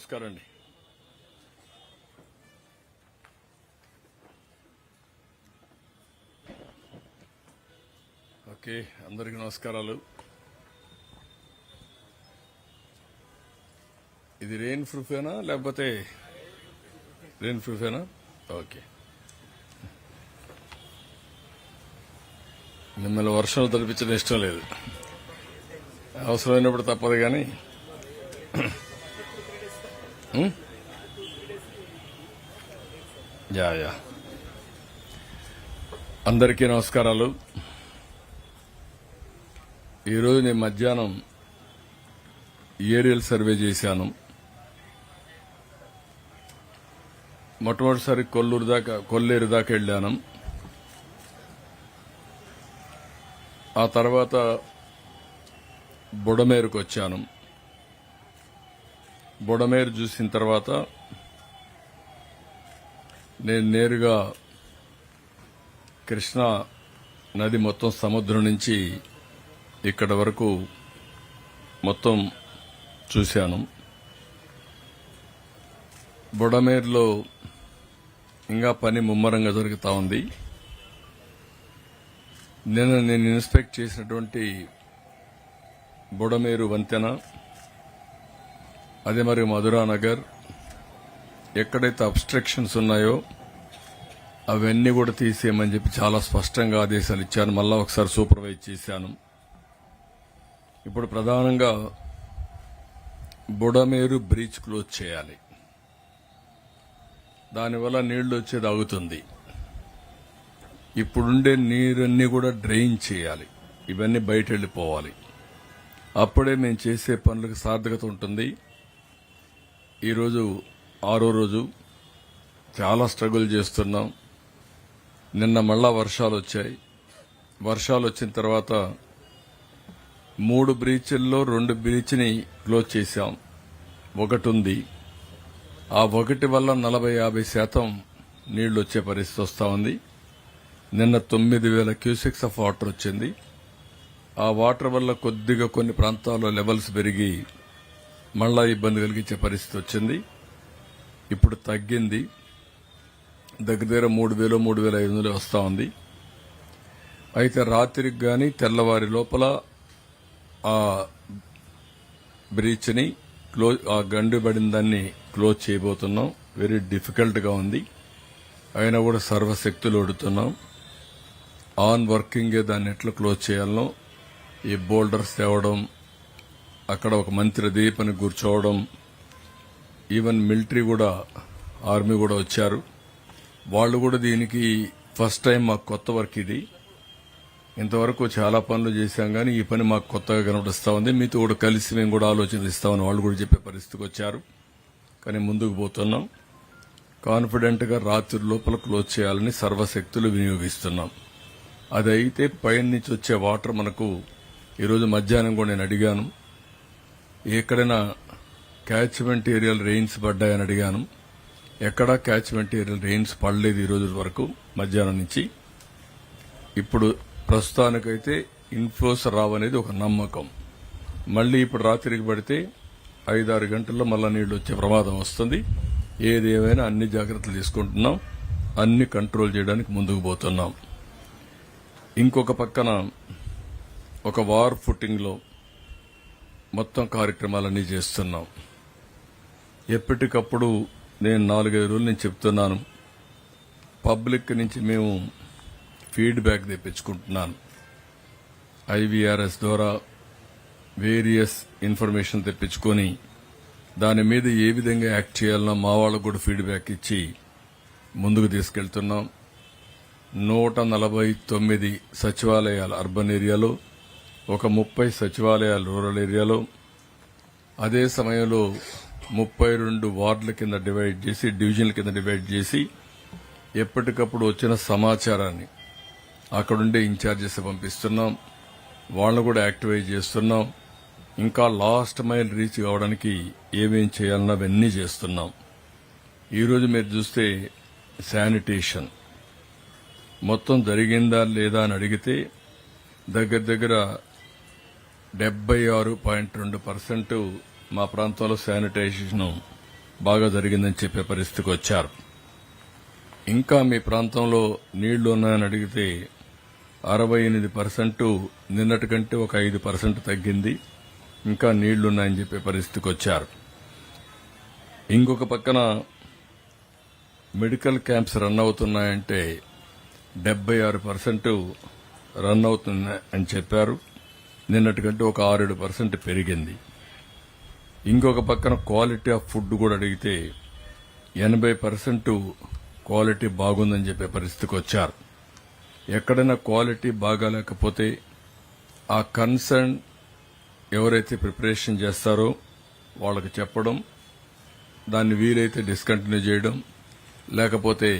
నమస్కారం అండి. ఓకే అందరికీ నమస్కారాలు. ఇది రెయిన్ ప్రూఫేనా లేకపోతే రెయిన్ ప్రూఫేనా ఓకే. మిమ్మల్ని వర్షం తడిపించడం ఇష్టం లేదు. అవసరమైనప్పుడు తప్పదు కానీ Hmm? యా యా అందరికీ నమస్కారాలు. ఈరోజు నేను మధ్యాహ్నం ఏరియల్ సర్వే చేశాను. మొట్టమొదటిసారి కొల్లూరు దాకా కొల్లేరు దాకా వెళ్ళాను. ఆ తర్వాత బుడమేరుకు వచ్చాను. బుడమేరు చూసిన తర్వాత నేను నేరుగా కృష్ణా నది మొత్తం సముద్రం నుంచి ఇక్కడ వరకు మొత్తం చూశాను. బుడమేరులో ఇంకా పని ముమ్మరంగా జరుగుతూ ఉంది. నిన్న నేను ఇన్స్పెక్ట్ చేసినటువంటి బుడమేరు వంతెన అదే మరి మధురా నగర్ ఎక్కడైతే అబ్స్ట్రక్షన్స్ ఉన్నాయో అవన్నీ కూడా తీసేయమని చెప్పి చాలా స్పష్టంగా ఆదేశాలు ఇచ్చాను. మళ్ళా ఒకసారి సూపర్వైజ్ చేశాను. ఇప్పుడు ప్రధానంగా బుడమేరు బ్రీచ్ క్లోజ్ చేయాలి. దానివల్ల నీళ్ళు వచ్చేది ఆగుతుంది ఇప్పుడుండే నీరన్నీ కూడా డ్రైన్ చేయాలి. ఇవన్నీ బయట వెళ్ళిపోవాలి అప్పుడే మేము చేసే పనులకు సార్థకత ఉంటుంది. ఈరోజు ఆరో రోజు చాలా స్ట్రగుల్ చేస్తున్నాం. నిన్న మళ్ళా వర్షాలు వచ్చాయి. వర్షాలు వచ్చిన తర్వాత మూడు బ్రీచ్ల్లో రెండు బ్రీచ్ని క్లోజ్ చేశాం. ఒకటి ఉంది ఆ ఒకటి వల్ల నలభై యాభై శాతం నీళ్ళు వచ్చే పరిస్థితి వస్తూ ఉంది. నిన్న తొమ్మిది వేల క్యూసెక్స్ ఆఫ్ వాటర్ వచ్చింది. ఆ వాటర్ వల్ల కొద్దిగా కొన్ని ప్రాంతాల్లో లెవెల్స్ పెరిగి మళ్ళా ఇబ్బంది కలిగించే పరిస్థితి వచ్చింది. ఇప్పుడు తగ్గింది. దగ్గర దగ్గర మూడు వేలు మూడు వేల ఐదు వందలు వస్తూ ఉంది. అయితే రాత్రికి కానీ తెల్లవారి లోపల ఆ బ్రీచ్ని క్లోజ్ ఆ గండి పడిన దాన్ని క్లోజ్ చేయబోతున్నాం. వెరీ డిఫికల్ట్గా ఉంది. అయినా కూడా సర్వశక్తులు ఒడుతున్నాం. ఆన్ వర్కింగే దాన్ని ఎట్లా క్లోజ్ చేయాలనో ఈ బోల్డర్స్ తేవడం అక్కడ ఒక మంత్రి దీపని కూర్చోవడం ఈవెన్ మిలిటరీ కూడా ఆర్మీ కూడా వచ్చారు. వాళ్ళు కూడా దీనికి ఫస్ట్ టైం మాకు కొత్త వర్క్ ఇది. ఇంతవరకు చాలా పనులు చేశాం కానీ ఈ పని మాకు కొత్తగా కనబడిస్తూ ఉంది. మీతో కూడా కలిసి మేము కూడా ఆలోచనిస్తామని వాళ్ళు కూడా చెప్పే పరిస్థితికి వచ్చారు. కానీ ముందుకు పోతున్నాం. కాన్ఫిడెంట్గా రాత్రి లోపల క్లోజ్ చేయాలని సర్వశక్తులు వినియోగిస్తున్నాం. అదైతే పైన నుంచి వచ్చే వాటర్ మనకు ఈరోజు మధ్యాహ్నం కూడా నేను అడిగాను. ఎక్కడైనా క్యాచ్మెంట్ ఏరియాలు రెయిన్స్ పడ్డాయని అడిగాను. ఎక్కడా క్యాచ్మెంట్ ఏరియాలు రెయిన్స్ పడలేదు ఈ రోజు వరకు మధ్యాహ్నం నుంచి. ఇప్పుడు ప్రస్తుతానికైతే ఇన్ఫ్లోస్ రావనేది ఒక నమ్మకం. మళ్ళీ ఇప్పుడు రాత్రికి పడితే ఐదారు గంటల్లో మళ్ళా నీళ్ళు వచ్చే ప్రమాదం వస్తుంది. ఏదేమైనా అన్ని జాగ్రత్తలు తీసుకుంటున్నాం. అన్ని కంట్రోల్ చేయడానికి ముందుకు పోతున్నాం. ఇంకొక పక్కన ఒక వార్ ఫుటింగ్లో మొత్తం కార్యక్రమాలన్నీ చేస్తున్నాం. ఎప్పటికప్పుడు నేను నాలుగైదు రోజులు నేను చెప్తున్నాను. పబ్లిక్ నుంచి మేము ఫీడ్బ్యాక్ తెప్పించుకుంటున్నాను. ఐవీఆర్ఎస్ ద్వారా వేరియస్ ఇన్ఫర్మేషన్ తెప్పించుకొని దాని మీద ఏ విధంగా యాక్ట్ చేయాలన్నా మా వాళ్ళకు కూడా ఫీడ్బ్యాక్ ఇచ్చి ముందుకు తీసుకెళ్తున్నాం. నూట నలభై తొమ్మిది సచివాలయాలు అర్బన్ ఏరియాలో ఒక ముప్పై సచివాలయాలు రూరల్ ఏరియాలో అదే సమయంలో ముప్పై రెండు వార్డుల కింద డివైడ్ చేసి డివిజన్ల కింద డివైడ్ చేసి ఎప్పటికప్పుడు వచ్చిన సమాచారాన్ని అక్కడుండే ఇన్ఛార్జెస్ పంపిస్తున్నాం. వాళ్ళను కూడా యాక్టివేట్ చేస్తున్నాం. ఇంకా లాస్ట్ మైల్ రీచ్ కావడానికి ఏమేం చేయాలన్నా అవన్నీ చేస్తున్నాం. ఈరోజు మీరు చూస్తే శానిటేషన్. మొత్తం జరిగిందా లేదా అని అడిగితే దగ్గర దగ్గర డెబ్బై ఆరు పాయింట్ రెండు పర్సెంట్ మా ప్రాంతంలో శానిటైజేషన్ బాగా జరిగిందని చెప్పే పరిస్థితికి వచ్చారు. ఇంకా మీ ప్రాంతంలో నీళ్ళు ఉన్నాయని అడిగితే అరవై ఎనిమిది పర్సెంట్ నిన్నటి కంటే ఒక ఐదు పర్సెంట్ తగ్గింది. ఇంకా నీళ్ళున్నాయని చెప్పే పరిస్థితికి వచ్చారు. ఇంకొక పక్కన మెడికల్ క్యాంప్స్ రన్ అవుతున్నాయంటే డెబ్బై ఆరు పర్సెంట్ రన్ అవుతున్నాయని చెప్పారు. నిన్నటి కంటే ఒక ఆరేడు పర్సెంట్ పెరిగింది. ఇంకొక పక్కన క్వాలిటీ ఆఫ్ ఫుడ్ కూడా అడిగితే ఎనభై పర్సెంట్ క్వాలిటీ బాగుందని చెప్పే పరిస్థితికి వచ్చారు. ఎక్కడైనా క్వాలిటీ బాగాలేకపోతే ఆ కన్సర్న్ ఎవరైతే ప్రిపరేషన్ చేస్తారో వాళ్ళకి చెప్పడం దాన్ని వీలైతే డిస్కంటిన్యూ చేయడం లేకపోతే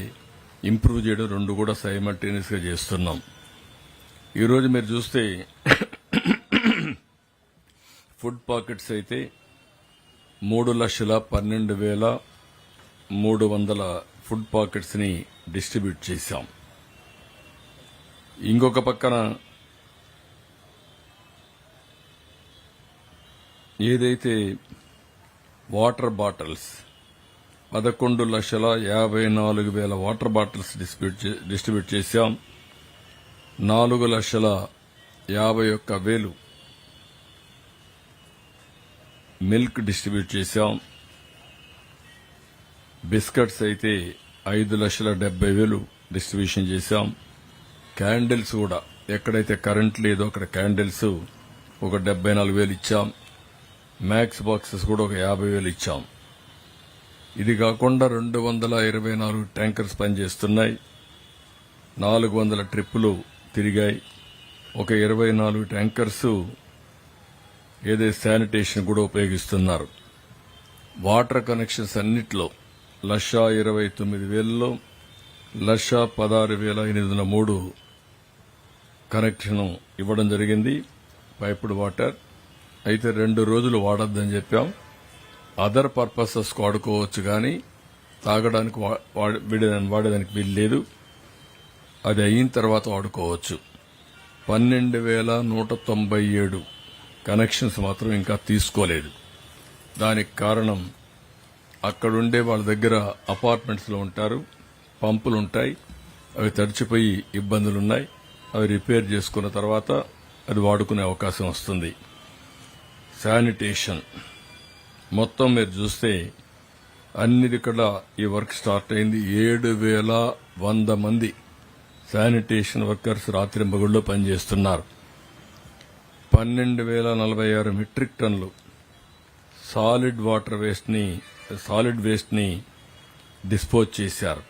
ఇంప్రూవ్ చేయడం రెండు కూడా సైమల్టేనియస్గా చేస్తున్నాం. ఈరోజు మీరు చూస్తే ఫుడ్ పాకెట్స్ అయితే మూడు లక్షల పన్నెండు వేల మూడు వందల ఫుడ్ పాకెట్స్ని డిస్ట్రిబ్యూట్ చేశాం. ఇంకొక పక్కన ఏదైతే వాటర్ బాటిల్స్ పదకొండు లక్షల యాభై నాలుగు వేల వాటర్ బాటిల్స్ డిస్ట్రిబ్యూట్ చేశాం. నాలుగు లక్షల యాభై ఒక్క వేలు మిల్క్ డిస్ట్రిబ్యూట్ చేశాం. బిస్కెట్స్ అయితే ఐదు లక్షల డెబ్బై వేలు డిస్ట్రిబ్యూషన్ చేశాం. క్యాండిల్స్ కూడా ఎక్కడైతే కరెంట్ లేదో అక్కడ క్యాండిల్స్ ఒక డెబ్బై నాలుగు వేలు ఇచ్చాం. మ్యాక్స్ బాక్సెస్ కూడా ఒక యాభై వేలు ఇచ్చాం. ఇది కాకుండా రెండు వందల ఇరవై నాలుగు ట్యాంకర్స్ పనిచేస్తున్నాయి. నాలుగు వందల ట్రిప్పులు తిరిగాయి. ఒక ఇరవై నాలుగు ట్యాంకర్స్ ఏదైతే శానిటేషన్ కూడా ఉపయోగిస్తున్నారు. వాటర్ కనెక్షన్స్ అన్నిట్లో లక్ష ఇరవై తొమ్మిది వేలలో లక్ష పదహారు వేల ఎనిమిది వందల మూడు కనెక్షన్ ఇవ్వడం జరిగింది. Piped water. అయితే రెండు రోజులు వాడొద్దని చెప్పాం. అదర్ పర్పసెస్ వాడుకోవచ్చు కానీ తాగడానికి వా- వాడేదానికి వీలు లేదు. అది అయిన తర్వాత వాడుకోవచ్చు. పన్నెండు వేల నూట తొంభై ఏడు కనెక్షన్స్ మాత్రం ఇంకా తీసుకోలేదు. దానికి కారణం అక్కడుండే వాళ్ళ దగ్గర అపార్ట్మెంట్స్లో ఉంటారు పంపులు ఉంటాయి అవి తడిచిపోయి ఇబ్బందులున్నాయి అవి రిపేర్ చేసుకున్న తర్వాత అది వాడుకునే అవకాశం వస్తుంది. శానిటేషన్. మొత్తం మీరు చూస్తే అన్ని ఇక్కడ ఈ వర్క్ స్టార్ట్ అయింది. ఏడు వేల వంద మంది శానిటేషన్ వర్కర్స్ రాత్రి మగుళ్ళు పనిచేస్తున్నారు. పన్నెండు వేల నలభై ఆరు మెట్రిక్ టన్నులు సాలిడ్ వాటర్ వేస్ట్ని సాలిడ్ వేస్ట్ని డిస్పోజ్ చేశారు.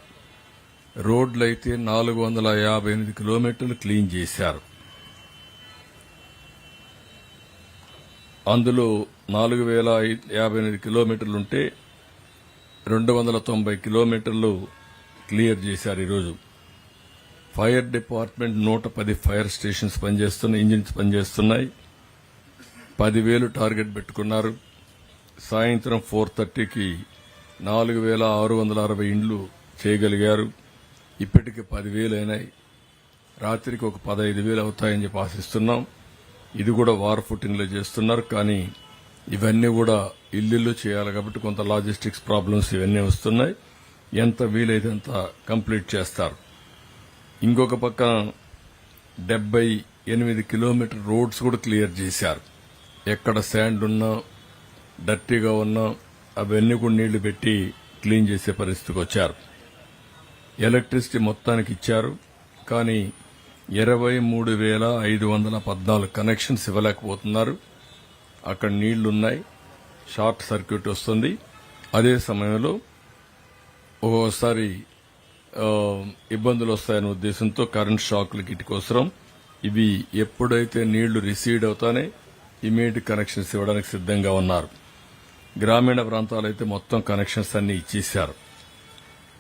రోడ్లు అయితే నాలుగు వందల యాభై ఎనిమిది కిలోమీటర్లు క్లీన్ చేశారు. అందులో నాలుగు వేల యాభై ఎనిమిది కిలోమీటర్లు ఉంటే రెండు వందల తొంభై కిలోమీటర్లు క్లియర్ చేశారు ఈరోజు. ఫైర్ డిపార్ట్మెంట్ నూట పది ఫైర్ స్టేషన్స్ పనిచేస్తున్నాయి ఇంజిన్స్ పనిచేస్తున్నాయి. పదివేలు టార్గెట్ పెట్టుకున్నారు. సాయంత్రం ఫోర్ థర్టీకి నాలుగు వేల ఆరు వందల అరవై ఇండ్లు చేయగలిగారు. ఇప్పటికి పదివేలు అయినాయి. రాత్రికి ఒక పదహైదు వేలు అవుతాయని చెప్పి ఆశిస్తున్నాం. ఇది కూడా వార్ ఫుటింగ్లో చేస్తున్నారు కానీ ఇవన్నీ కూడా ఇల్లు చేయాలి కాబట్టి కొంత లాజిస్టిక్స్ ప్రాబ్లమ్స్ ఇవన్నీ వస్తున్నాయి. ఎంత వీలైతే అంత కంప్లీట్ చేస్తారు. ఇంకొక పక్క డెబ్బై ఎనిమిది కిలోమీటర్ రోడ్స్ కూడా క్లియర్ చేశారు. ఎక్కడ శాండ్ ఉన్నా డర్టీగా ఉన్నా అవన్నీ కూడా నీళ్ళు పెట్టి క్లీన్ చేసే పరిస్థితికి వచ్చారు. ఎలక్ట్రిసిటీ మొత్తానికి ఇచ్చారు కానీ ఇరవై మూడు వేల ఐదు వందల పద్నాలుగు కనెక్షన్స్ ఇవ్వలేకపోతున్నారు. అక్కడ నీళ్ళున్నాయి షార్ట్ సర్క్యూట్ వస్తుంది. అదే సమయంలో ఒక్కోసారి ఇబ్బందులు వస్తాయనే ఉద్దేశంతో కరెంట్ షాక్లు గిటికోసరం ఇవి ఎప్పుడైతే నీళ్ళు రిసీడ్ అవుతానే ఇమీడియట్ కనెక్షన్స్ ఇవ్వడానికి సిద్ధంగా ఉన్నారు. గ్రామీణ ప్రాంతాలైతే మొత్తం కనెక్షన్స్ అన్ని ఇచ్చేశారు.